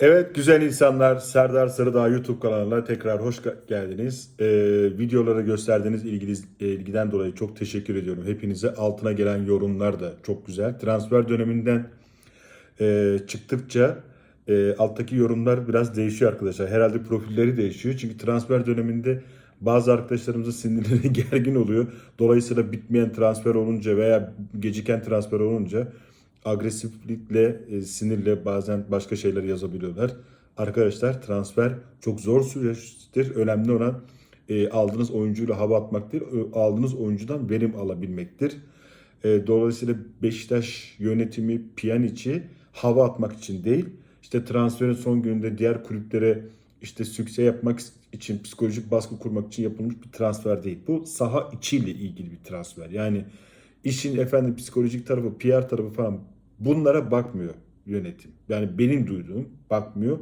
Evet güzel insanlar Serdar Sarıdağ YouTube kanalına tekrar hoş geldiniz. Ee, videolara gösterdiğiniz ilginiz, e, ilgiden dolayı çok teşekkür ediyorum. Hepinize altına gelen yorumlar da çok güzel. Transfer döneminden e, çıktıkça e, alttaki yorumlar biraz değişiyor arkadaşlar. Herhalde profilleri değişiyor. Çünkü transfer döneminde bazı arkadaşlarımızın sinirleri gergin oluyor. Dolayısıyla bitmeyen transfer olunca veya geciken transfer olunca agresiflikle, e, sinirle bazen başka şeyler yazabiliyorlar. Arkadaşlar transfer çok zor süreçtir. Önemli olan e, aldığınız oyuncuyla hava atmak değil, ö- aldığınız oyuncudan verim alabilmektir. E, dolayısıyla Beşiktaş yönetimi Pjanic'i hava atmak için değil, işte transferin son gününde diğer kulüplere işte sükse yapmak için, psikolojik baskı kurmak için yapılmış bir transfer değil. Bu saha içiyle ilgili bir transfer. Yani işin efendim psikolojik tarafı, PR tarafı falan bunlara bakmıyor yönetim. Yani benim duyduğum bakmıyor.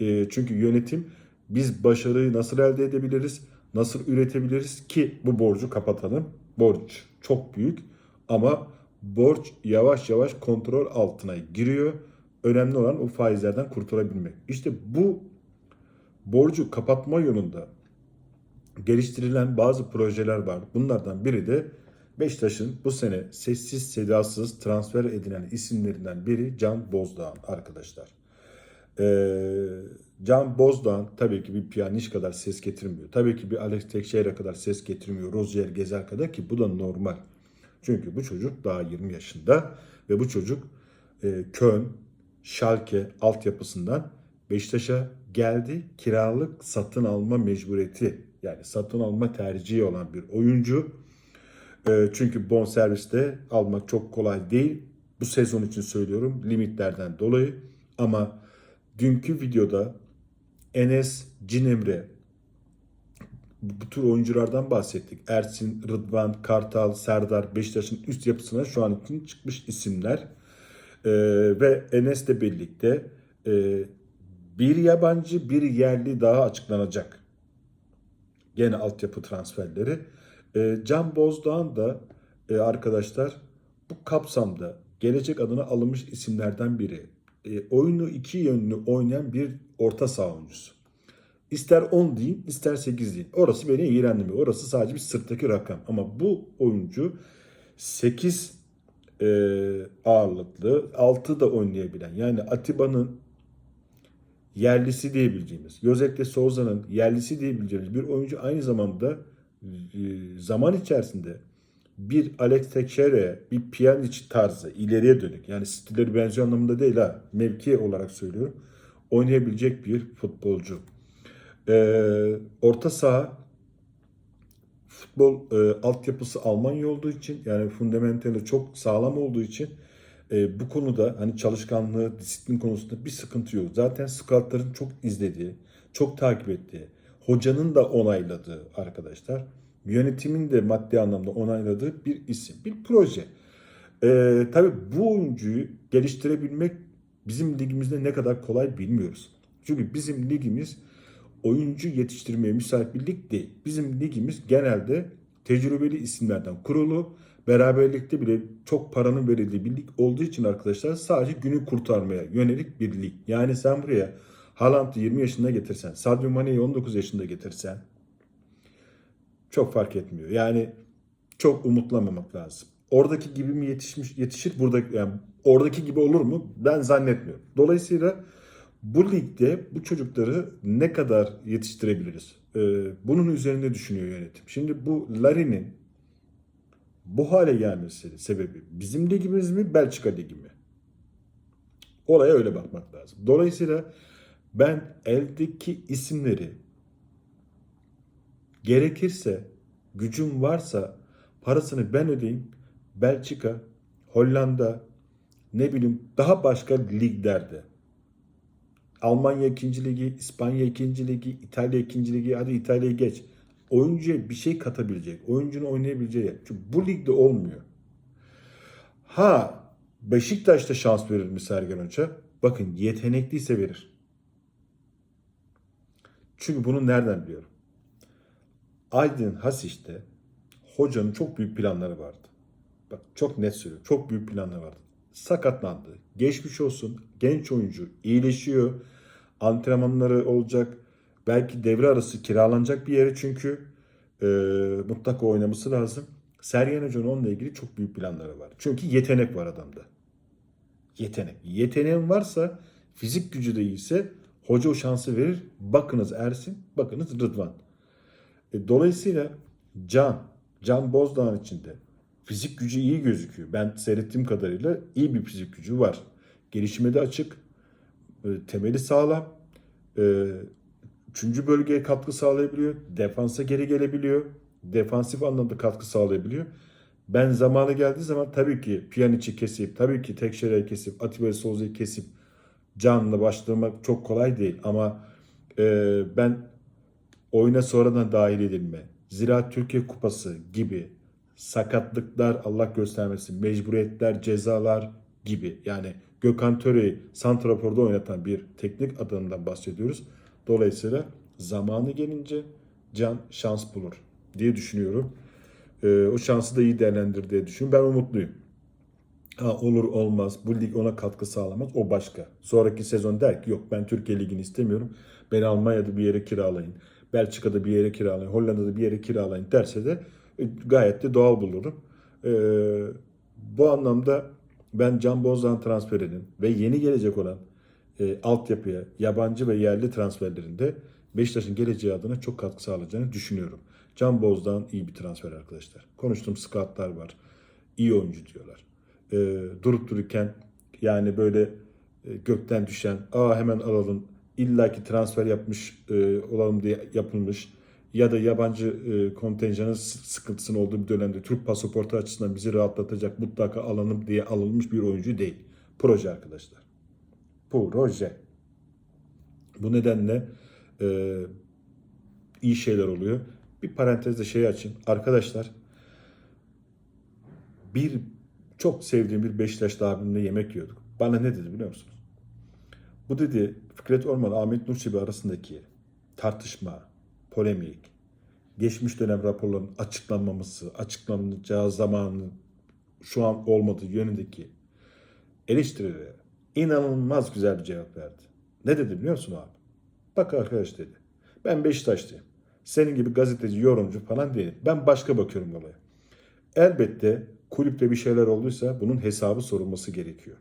E, çünkü yönetim biz başarıyı nasıl elde edebiliriz, nasıl üretebiliriz ki bu borcu kapatalım. Borç çok büyük ama borç yavaş yavaş kontrol altına giriyor. Önemli olan o faizlerden kurtulabilmek. İşte bu borcu kapatma yolunda geliştirilen bazı projeler var. Bunlardan biri de Beşiktaş'ın bu sene sessiz sedasız transfer edilen isimlerinden biri Can Bozdağ arkadaşlar. Ee, Can Bozdağ tabii ki bir Pjanic kadar ses getirmiyor. Tabii ki bir Alex Teixeira kadar ses getirmiyor. Rozier Gezer kadar ki bu da normal. Çünkü bu çocuk daha 20 yaşında ve bu çocuk e, Köln, Schalke altyapısından Beşiktaş'a geldi. Kiralık satın alma mecburiyeti yani satın alma tercihi olan bir oyuncu. E, çünkü bonserviste almak çok kolay değil. Bu sezon için söylüyorum limitlerden dolayı. Ama dünkü videoda Enes Cinemre bu tür oyunculardan bahsettik. Ersin, Rıdvan, Kartal, Serdar, Beşiktaş'ın üst yapısına şu an için çıkmış isimler. Ee, ve Enes'le birlikte e, bir yabancı, bir yerli daha açıklanacak. Gene altyapı transferleri. Ee, Can Bozdağ'ın da e, arkadaşlar bu kapsamda gelecek adına alınmış isimlerden biri. E, oyunu iki yönlü oynayan bir orta saha oyuncusu. İster 10 deyin, ister 8 deyin. Orası beni ilgilendirmiyor. Orası sadece bir sırttaki rakam. Ama bu oyuncu 8 e, ağırlıklı, 6 da oynayabilen. Yani Atiba'nın yerlisi diyebileceğimiz, Josep de yerlisi diyebileceğimiz bir oyuncu aynı zamanda e, zaman içerisinde bir Alex Teixeira'ya, bir Pjanic tarzı ileriye dönük yani stilleri benziyor anlamında değil ha mevki olarak söylüyorum oynayabilecek bir futbolcu. Ee, orta saha futbol e, altyapısı Almanya olduğu için yani fundamentali çok sağlam olduğu için e, bu konuda hani çalışkanlığı, disiplin konusunda bir sıkıntı yok. Zaten scoutların çok izlediği, çok takip ettiği, hocanın da onayladığı arkadaşlar, yönetimin de maddi anlamda onayladığı bir isim, bir proje. E, tabii bu oyuncuyu geliştirebilmek bizim ligimizde ne kadar kolay bilmiyoruz. Çünkü bizim ligimiz oyuncu yetiştirmeye müsait bir lig değil. Bizim ligimiz genelde tecrübeli isimlerden kurulu. Beraberlikte bile çok paranın verildiği bir lig olduğu için arkadaşlar sadece günü kurtarmaya yönelik bir lig. Yani sen buraya Haaland'ı 20 yaşında getirsen, Sadio Mane'yi 19 yaşında getirsen çok fark etmiyor. Yani çok umutlamamak lazım. Oradaki gibi mi yetişmiş yetişir burada yani oradaki gibi olur mu? Ben zannetmiyorum. Dolayısıyla bu ligde bu çocukları ne kadar yetiştirebiliriz? Ee, bunun üzerinde düşünüyor yönetim. Şimdi bu Larin'in bu hale gelmesi sebebi bizim ligimiz mi Belçika ligi mi? Olaya öyle bakmak lazım. Dolayısıyla ben eldeki isimleri gerekirse gücüm varsa parasını ben ödeyeyim. Belçika, Hollanda, ne bileyim daha başka liglerde. Almanya 2. ligi, İspanya 2. ligi, İtalya 2. ligi, hadi İtalya'yı geç. Oyuncuya bir şey katabilecek, oyuncunun oynayabileceği. Çünkü bu ligde olmuyor. Ha Beşiktaş'ta şans verir mi Sergen Hoca? Bakın yetenekliyse verir. Çünkü bunu nereden biliyorum? Aydın Hasiş'te hocanın çok büyük planları vardı. Bak çok net söylüyorum. Çok büyük planları vardı. Sakatlandı. Geçmiş olsun. Genç oyuncu iyileşiyor. Antrenmanları olacak. Belki devre arası kiralanacak bir yere çünkü e, mutlaka oynaması lazım. Sergen Hoca'nın onunla ilgili çok büyük planları var. Çünkü yetenek var adamda. Yetenek. Yeteneğin varsa, fizik gücü de iyiyse hoca o şansı verir. Bakınız Ersin, bakınız Rıdvan. E, dolayısıyla Can, Can Bozdağ'ın içinde fizik gücü iyi gözüküyor. Ben seyrettiğim kadarıyla iyi bir fizik gücü var. Gelişime de açık. E, temeli sağlam. E, üçüncü bölgeye katkı sağlayabiliyor. Defansa geri gelebiliyor. Defansif anlamda katkı sağlayabiliyor. Ben zamanı geldiği zaman tabii ki Pjanic'i kesip, tabii ki Tekşere'yi kesip, Atiba Souza'yı kesip canlı başlamak çok kolay değil. Ama e, ben oyuna sonradan dahil edilme, Zira Türkiye Kupası gibi sakatlıklar Allah göstermesin, mecburiyetler, cezalar gibi. Yani Gökhan Töre'yi Santrafor'da oynatan bir teknik adamından bahsediyoruz. Dolayısıyla zamanı gelince Can şans bulur diye düşünüyorum. Ee, o şansı da iyi değerlendir diye düşünüyorum. Ben umutluyum. Ha, olur olmaz. Bu lig ona katkı sağlamaz. O başka. Sonraki sezon der ki yok ben Türkiye Ligi'ni istemiyorum. Beni Almanya'da bir yere kiralayın. Belçika'da bir yere kiralayın. Hollanda'da bir yere kiralayın derse de e, gayet de doğal bulurum. Ee, bu anlamda ben Can Bozdağ'ın transferinin ve yeni gelecek olan e, altyapıya, yabancı ve yerli transferlerinde Beşiktaş'ın geleceği adına çok katkı sağlayacağını düşünüyorum. Can Bozdağ'ın iyi bir transfer arkadaşlar. Konuştuğum scoutlar var. İyi oyuncu diyorlar. E, durup dururken yani böyle e, gökten düşen, aa hemen alalım, illaki transfer yapmış e, olalım diye yapılmış ya da yabancı e, kontenjanın sıkıntısının olduğu bir dönemde Türk pasaportu açısından bizi rahatlatacak mutlaka alalım diye alınmış bir oyuncu değil. Proje arkadaşlar. Proje. Bu nedenle e, iyi şeyler oluyor. Bir parantezde şey açayım. Arkadaşlar bir çok sevdiğim bir Beşiktaşlı abimle yemek yiyorduk. Bana ne dedi biliyor musunuz? Bu dedi Fikret Orman, Ahmet Nur Çebi arasındaki tartışma, polemik, geçmiş dönem raporların açıklanmaması, açıklanacağı zamanın şu an olmadığı yönündeki eleştirilere inanılmaz güzel bir cevap verdi. Ne dedi biliyor musun abi? Bak arkadaş dedi. Ben Beşiktaşlıyım. Senin gibi gazeteci, yorumcu falan değilim. Ben başka bakıyorum olaya. Elbette kulüpte bir şeyler olduysa bunun hesabı sorulması gerekiyor.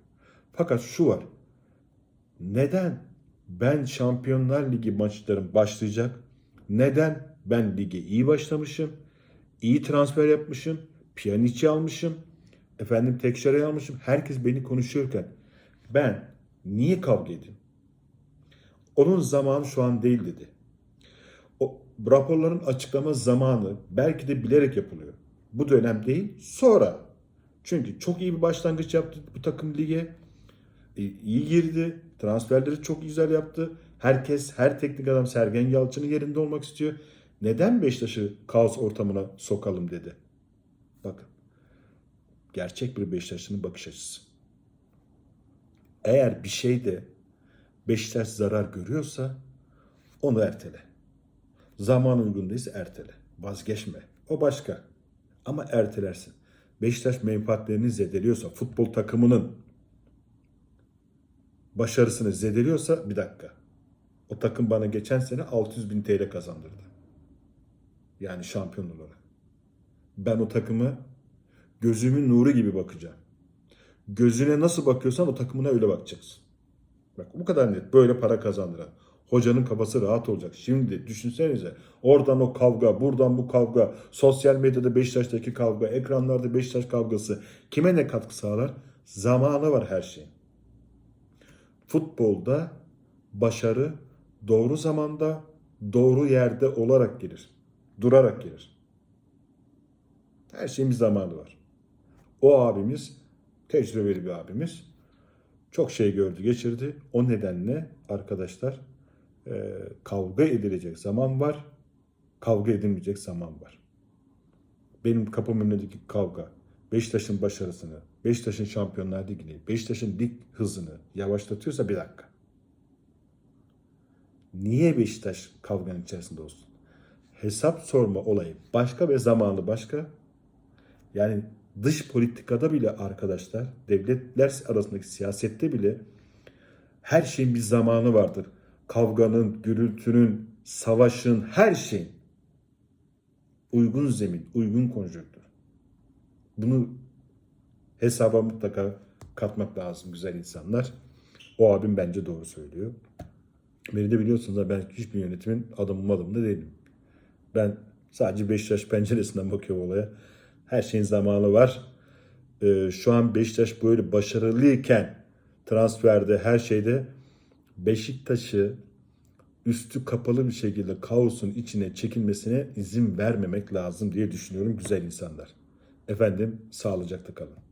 Fakat şu var. Neden ben Şampiyonlar Ligi maçlarım başlayacak? Neden ben lige iyi başlamışım? iyi transfer yapmışım. Pjanic'i almışım. Efendim Tekşere'yi almışım. Herkes beni konuşuyorken ben niye kavga edeyim? Onun zamanı şu an değil dedi. O raporların açıklama zamanı belki de bilerek yapılıyor. Bu dönem değil, sonra. Çünkü çok iyi bir başlangıç yaptı bu takım lige. E, iyi girdi. Transferleri çok güzel yaptı. Herkes, her teknik adam Sergen Yalçın'ın yerinde olmak istiyor. Neden Beşiktaş'ı kaos ortamına sokalım dedi. Bakın. Gerçek bir Beşiktaş'ın bakış açısı. Eğer bir şeyde Beşiktaş zarar görüyorsa onu ertele. Zaman uygun değilse ertele. Vazgeçme. O başka. Ama ertelersin. Beşiktaş menfaatlerini zedeliyorsa, futbol takımının başarısını zedeliyorsa bir dakika. O takım bana geçen sene 600 bin TL kazandırdı. Yani şampiyon olarak. Ben o takımı gözümün nuru gibi bakacağım. Gözüne nasıl bakıyorsan o takımına öyle bakacaksın. Bak bu kadar net. Böyle para kazandıran. Hocanın kafası rahat olacak. Şimdi düşünsenize oradan o kavga, buradan bu kavga, sosyal medyada Beşiktaş'taki kavga, ekranlarda Beşiktaş kavgası kime ne katkı sağlar? Zamanı var her şeyin. Futbolda başarı doğru zamanda, doğru yerde olarak gelir. Durarak gelir. Her şeyin bir zamanı var. O abimiz tecrübeli bir abimiz. Çok şey gördü, geçirdi. O nedenle arkadaşlar e, kavga edilecek zaman var. Kavga edilmeyecek zaman var. Benim kapım önündeki kavga, Beşiktaş'ın başarısını, Beşiktaş'ın Şampiyonlar Ligi'ni, Beşiktaş'ın lig hızını yavaşlatıyorsa bir dakika. Niye Beşiktaş kavganın içerisinde olsun? Hesap sorma olayı başka ve zamanı başka. Yani dış politikada bile arkadaşlar, devletler arasındaki siyasette bile her şeyin bir zamanı vardır. Kavganın, gürültünün, savaşın, her şeyin uygun zemin, uygun konjonktür. Bunu hesaba mutlaka katmak lazım güzel insanlar. O abim bence doğru söylüyor. Beni de biliyorsunuz da ben hiçbir yönetimin adamım adamı da değilim. Ben sadece Beşiktaş penceresinden bakıyorum olaya. Her şeyin zamanı var. Ee, şu an Beşiktaş böyle başarılıyken transferde her şeyde Beşiktaş'ı üstü kapalı bir şekilde kaosun içine çekilmesine izin vermemek lazım diye düşünüyorum güzel insanlar. Efendim sağlıcakla kalın.